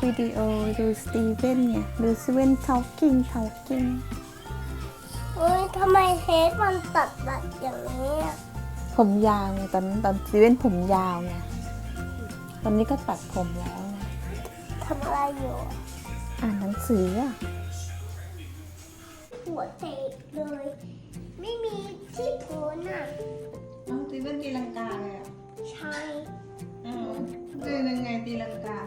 ไม่รู้ดูวิดีโอดูสตีเวนเนี่ยดูสตีเวนทอ l กิ้งทอ l กิ้งเฮ้ยทำไมเฮดมันตัดตัดอย่างนี้อะผมยาวไงตอนตอนสตีเวนผมยาวไงตอนนี้ก็ตัดผมแล้วไงทำอะไรอยู่อะอ่านหนังสืออะหัวเตะเลย ไม่มีที่โพนอะน้องสตีเวนตีลังกาเลยอะใช่อืมตียังไงตีลังกา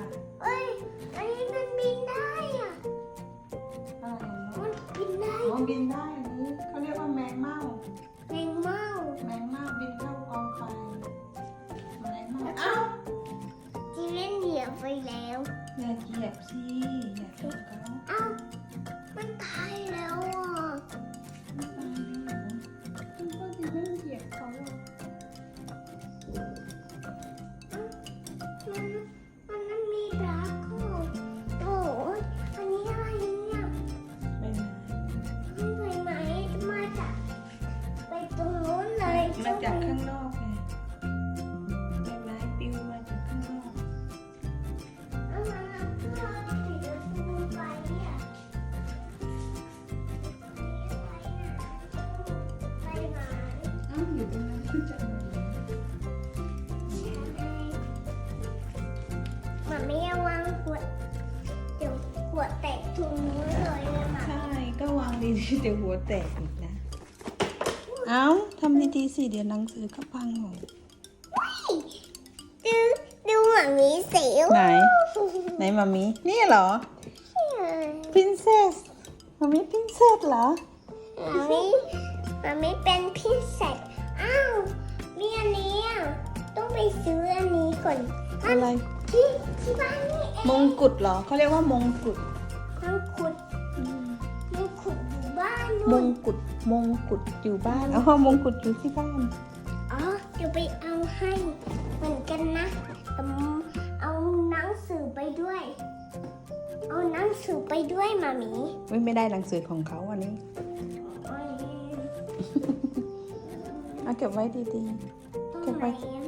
ไปแล้ว อย่าเหยียบสิอย่าเหยียบเขา เอ้า มันตาย ถุงนู้นเลยเลยมาใช่ก็วางดีๆเดี๋ยวหัวแตกอีกนะ เอ้าทำดีๆสิเดี๋ยวหนังสือก็พังหมดดูดูหมามีสิวไหน ไหนมามีนี่เหรอ princess มามี princess เหรอหมามีหมามีเป็นพิเศษอ้าวมีอันนี้อะต้องไปซื้ออันนี้ก่อนอะไรที่ที่บ้านนี่เองมงกุฎเหรอเขาเรียกว่ามงกุฎ มังคุดมังคุดอยู่บ้านมนู่นงกุฎมงกุฎอยู่บ้านอ๋อมงกุฎอยู่ที่บ้าน อ๋อเดี๋ยวไปเอาให้เหมือนกันนะแต่เอาหนังสือไปด้วย เอาหนังสือไปด้วยหมามี ไม่ไม่ได้หนังสือของเขาอันนี้โอ้ยเอาเก็บไว้ดีตรงไหนอะๆ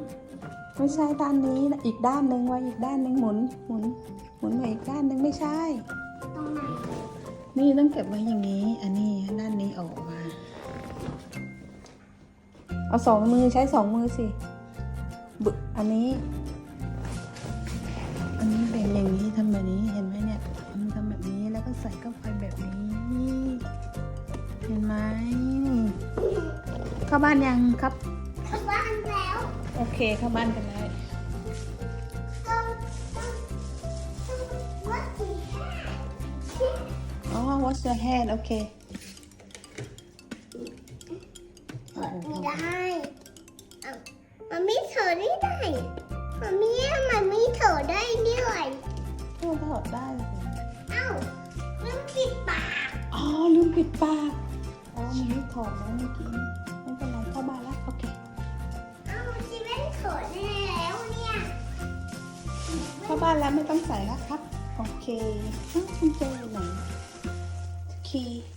ไม่ใช่ด้านนี้นะอีกด้านหนึ่งไว้อีกด้านหนึ่งหมุนหมุนหมุนมาอีกด้านหนึ่งไม่ใช่ ตรงไหนนี่ต้องเก็บไว้อย่างนี้ อันนี้ด้านนี้ออกมา เอาสองมือใช้สองมือสิบึอันนี้ อันนี้แบ่งอย่างนี้ทำแบบนี้เห็นไหมเนี่ยมันทำแบบนี้แล้วก็ใส่เข้าไปแบบนี้ เห็นไหมเข้าบ้านยังครับเข้าบ้านแล้ว โอเคเข้าบ้านกันเลยต้องต้องต้องวัดสี่ห้าอ๋อ wash your hand โอเคไม่ได้เอามันไม่เถอได้ได้มันมีมันมีเถอได้ด้วยพูดถอดได้สิเอ้าลืมปิดปาก อ๋อลืมปิดปาก อ๋อมันไม่ถอดแล้วเมื่อกี้าบ้านแล้วไม่ต้องใส่แล้วครับ โอเคอ้าวคุณเจอไหนคีย์